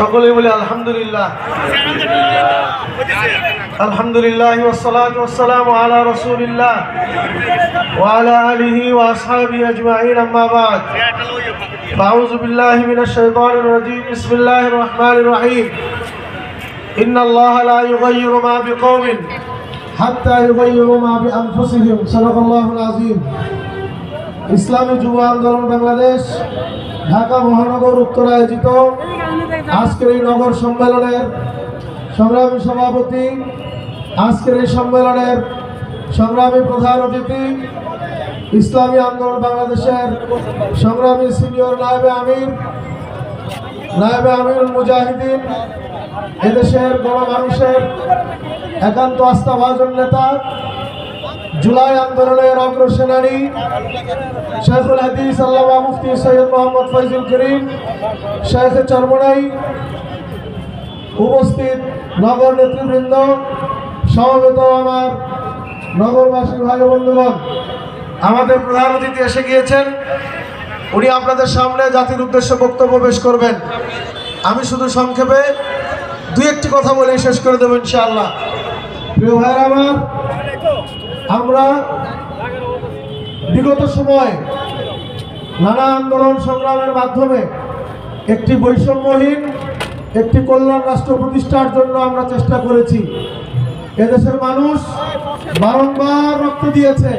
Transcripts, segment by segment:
সকলে বলে আলহামদুলিল্লাহ আলহামদুলিল্লাহ والصلاة والسلام على رسول الله وعلى آله وأصحابه أجمعين أما بعد فأعوذ بالله من الشيطان الرجيم بسم الله الرحمن الرحيم إن الله لا يغير ما بقوم حتى يغيروا ما بأنفسهم صدق الله العظيم ইসলামী যুব আন্দোলন বাংলাদেশ ঢাকা মহানগর উত্তর আয়োজিত আজকের এই নগর সম্মেলনের সংগ্রামী সভাপতি, আজকের এই সম্মেলনের সংগ্রামী প্রধান অতিথি, ইসলামী আন্দোলন বাংলাদেশের সংগ্রামী সিনিয়র নায়েবে আমির নায়েবে আমির মুজাহিদিন, এদেশের গণমানুষের একান্ত আস্থাভাজন নেতা জুলাই আন্দোলনের অগ্রসেনানী শেখুল হাদিস, আল্লামা মুফতি সৈয়দ মোহাম্মদ ফৈজুল করিম, শেখ চরমনাই উপস্থিত নগর নেতৃবৃন্দ, সমবেত আমার নগরবাসী ভাই বন্ধুগণ, আমাদের প্রধান অতিথি এসে গিয়েছেন। উনি আপনাদের সামনে জাতির উদ্দেশ্যে বক্তব্য পেশ করবেন। আমি শুধু সংক্ষেপে দুই একটি কথা বলে শেষ করে দেবো ইনশাআল্লাহ। প্রিয় ভাইয়ের আমার আমরা বিগত সময় নানা আন্দোলন সংগ্রামের মাধ্যমে একটি বৈষম্যহীন, একটি কল্যাণ রাষ্ট্র প্রতিষ্ঠার জন্য আমরা চেষ্টা করেছি। এদেশের মানুষ বারংবার রক্ত দিয়েছে।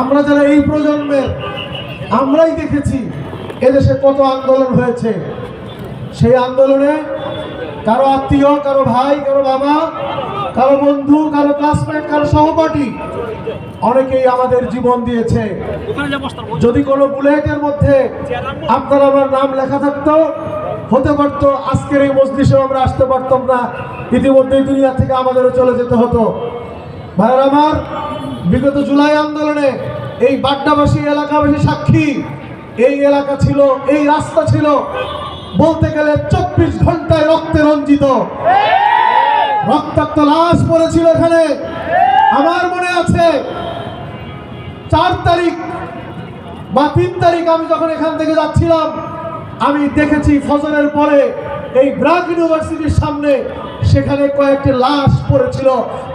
আমরা যারা এই প্রজন্মের, আমরাই দেখেছি এদেশে কত আন্দোলন হয়েছে। সেই আন্দোলনে কারও আত্মীয়, কারও ভাই, কারও বাবা, কারও বন্ধু, কারও ক্লাসমেট কারও সহপাঠী অনেকেই আমাদের জীবন দিয়েছে। যদি কোনো বুলেটের মধ্যে আপনার আমার নাম লেখা থাকতো, হতে পারতো, আজকের এই মজলিসে আমরা আসতে পারতাম না। ইতিমধ্যেই দুনিয়া থেকে আমাদেরও চলে যেতে হতো। ভাইয়ের আমার, বিগত জুলাই আন্দোলনে এই বাড্ডাবাসী এলাকাবাসী সাক্ষী, এই এলাকা ছিল, এই রাস্তা ছিল, বলতে গেলে চব্বিশ ঘন্টায় রক্তে রঞ্জিত। রক্তাক্ত লাশ পড়েছিল এখানে। আমার মনে আছে চার তারিখ বা তিন তারিখ আমি যখন এখান থেকে যাচ্ছিলাম, আমি দেখেছি ফজরের পরে এই ব্রাক ইউনিভার্সিটির সামনে সেখানে কয়েকটি লাশ পড়েছিল।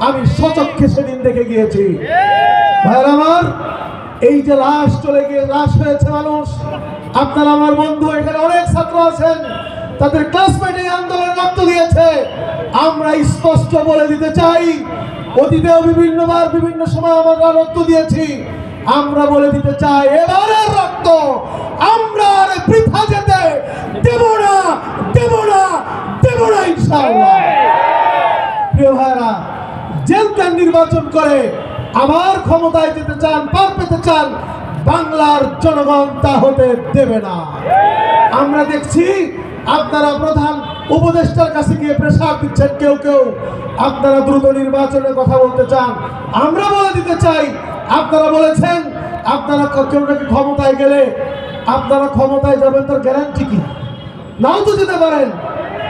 আমি সচক্ষে সেদিন দেখে গিয়েছি। ভাইয়ের আমার, এই যে লাশ চলে গিয়ে লাশ হয়েছে মানুষ। আপনার আমার বন্ধু, এখানে অনেক ছাত্র আছেন, তাদের ক্লাসমেট এই আন্দোলনে রক্ত দিয়েছে। আমরা স্পষ্ট বলে দিতে চাই, অতীতেও বিভিন্নবার, বিভিন্ন সময় আমরা রক্ত দিয়েছি। আমরা বলে দিতে চাই এবারের রক্ত। আমরা আর বৃথা যেতে দেব না দেব না দেব না ইনশাআল্লাহ। প্রিয় ভাইরা নির্বাচন করে আবার ক্ষমতায় যেতে চান, পার পেতে চান, বাংলার জনগণ তা হতে দেবে না। আমরা দেখছি আপনারা প্রধান উপদেষ্টার কাছে গিয়ে প্রেসার দিচ্ছেন কেউ কেউ। আপনারা দ্রুত নির্বাচনের কথা বলতে চান। আমরা বলে দিতে চাই আপনারা বলেছেন, আপনারা কেউ নাকি ক্ষমতায় গেলে আপনারা ক্ষমতায় যাবেন, তার গ্যারান্টি কি? নাও তো যেতে পারেন।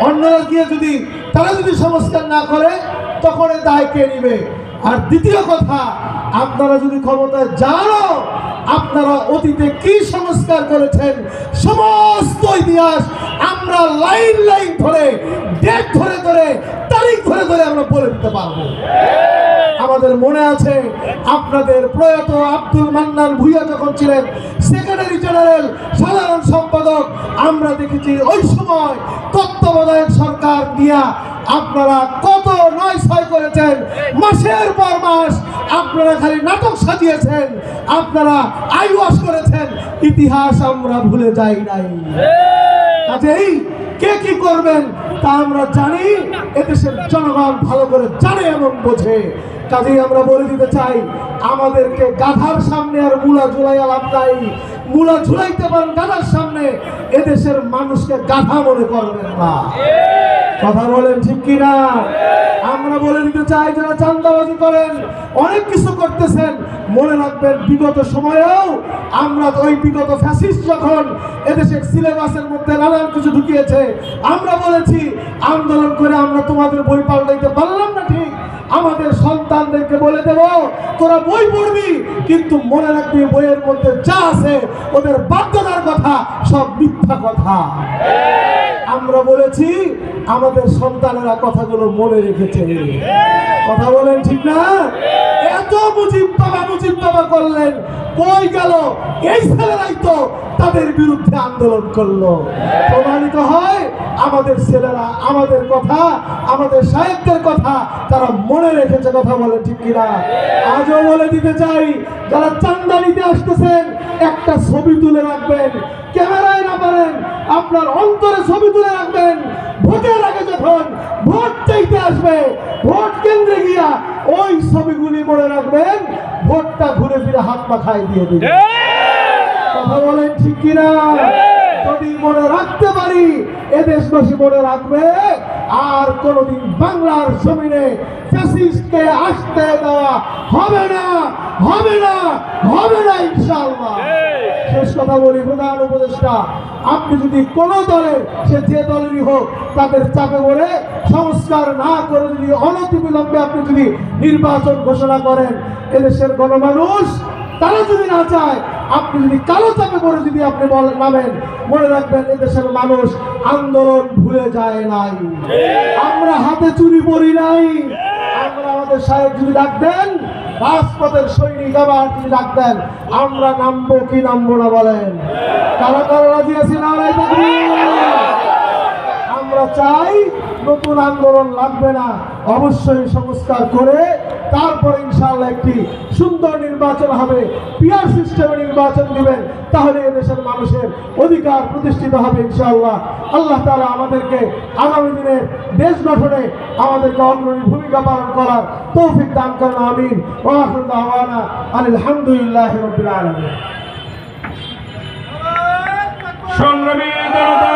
অন্যরা গিয়ে যদি, তারা যদি সংস্কার না করে, তখন এ দায় কে নিবে? আর দ্বিতীয় কথা, আপনারা যদি ক্ষমতায় যানও, আপনারা অতীতে কি সংস্কার করেছেন, সমস্ত ইতিহাস আমরা লাইন লাইন ধরে, ডেট ধরে ধরে, তারিখ ধরে ধরে আমরা বলে দিতে পারব। আমাদের মনে আছে আপনাদের প্রয়াত আব্দুল মান্নান ভুইয়া যখন ছিলেন সেক্রেটারি জেনারেল সাধারণ সম্পাদক আমরা দেখেছি ওই সময় তত্ত্বাবধায়ক সরকার দিয়া আপনারা কত নয় ছয় করেছেন মাসের পর মাস আপনারা খালি নাটক সাজিয়েছেন আপনারা আইওয়াস করেছেন ইতিহাস আমরা ভুলে যাই নাই। কাজেই কে কি করবেন? তা আমরা জানি, এদেশের জনগণ ভালো করে জানে এবং বোঝে। কাজেই আমরা বলে দিতে চাই, আমাদেরকে গাধার সামনে আর মুলা ঝুলাইয়া লাভ নাই। মুলা ঝুলাইতে পারেন গাধার সামনে, এদেশের মানুষকে গাধা মনে করবেন না। কথা বলেন ঠিক কিনা? আমরা বলে দিতে চাই যারা চান্দাবাজি করেন, অনেক কিছু করতেছেন, মনে রাখবেন বিগত সময়েও আমরা ওই বিগত ফ্যাসিস্ট যখন এদেশের সিলেবাসের মধ্যে নানান কিছু ঢুকিয়েছে, আমরা বলেছি, আন্দোলন করে আমরা তোমাদের বই পাল্টাইতে পারলাম না ঠিক। আমাদের সন্তানদেরকে বলে দেব, তোরা বই পড়বি, কিন্তু মনে রাখবি বইয়ের মধ্যে যা আছে, ওদের বাধ্যতার কথা, সব মিথ্যা কথা। আমরা বলেছি, আমাদের সন্তানেরা কথাগুলো মনে রেখেছে। কথা বলেন ঠিক না? এত মুজিব বাবা মুজিব বাবা করলেন কই গেল, এই ছেলেরাই তো তাদের বিরুদ্ধে আন্দোলন করল। প্রমাণিত হয়, আমাদের ছেলেরা, আমাদের কথা, আমাদের সাহেবদের কথা, তারা মনে রেখেছে কথা বলে ঠিক কিনা? আজও বলে দিতে চাই, যারা চান্দা নিতে আসতেছেন, একটা ছবি তুলে রাখবেন। পারেন আপনার অন্তরে ছবি তুলে রাখবেন ভোটের আগে যখন ভোট চাইতে আসবে ভোট কেন্দ্রে গিয়া ওই ছবিগুলি মনে রাখবেন ভোটটা ঘুরে ফিরে হাত মাখায় দিয়ে দিবেন। কথা বলেন ঠিক কিনা? যদি মনে রাখতে পারি এ দেশবাসী মনে রাখবে আর কোনোদিন বাংলার জমিনে ফ্যাসিস্টকে আসতে দেওয়া হবে না হবে না হবে না ইনশাআল্লাহ। শেষ কথা বলি প্রধান উপদেষ্টা আপনি যদি কোন দলের সে যে দলেরই হোক তাদের চাপে পড়ে সংস্কার না করে যদি অনতি বিলম্বে আপনি যদি নির্বাচন ঘোষণা করেন এদেশের গণমানুষ তারা যদি না চায় আপনি যদি কালো চাপে পড়ে যদি আপনি নামেন মনে রাখবেন এদেশের মানুষ আন্দোলন ভুলে যায় নাই। আমরা হাতে চুরি পড়ি নাই। আমরা আমাদের সাহেব যদি ডাক দেন রাজপথের সৈনিক আবার তিনি ডাক দেন? আমরা নামবো কি নামবো না বলেন। কারা কারা রাজি আছি না আমরা চাই নতুন আন্দোলন লাগবে না। অবশ্যই সংস্কার করে তারপরে ইনশাল্লাহ একটি সুন্দর নির্বাচন হবে। পিয়ার সিস্টেমে নির্বাচন দিবেন, তাহলে দেশের মানুষের অধিকার প্রতিষ্ঠিত হবে ইনশাআল্লাহ। আল্লাহ তালা আমাদেরকে আগামী দিনের দেশ গঠনে আমাদেরকে অগ্রণী ভূমিকা পালন করার তৌফিক দান করেন, আমিন। ওয়াহুল্লাহানা আলহামদুলিল্লাহ সংগ্রামী জনতা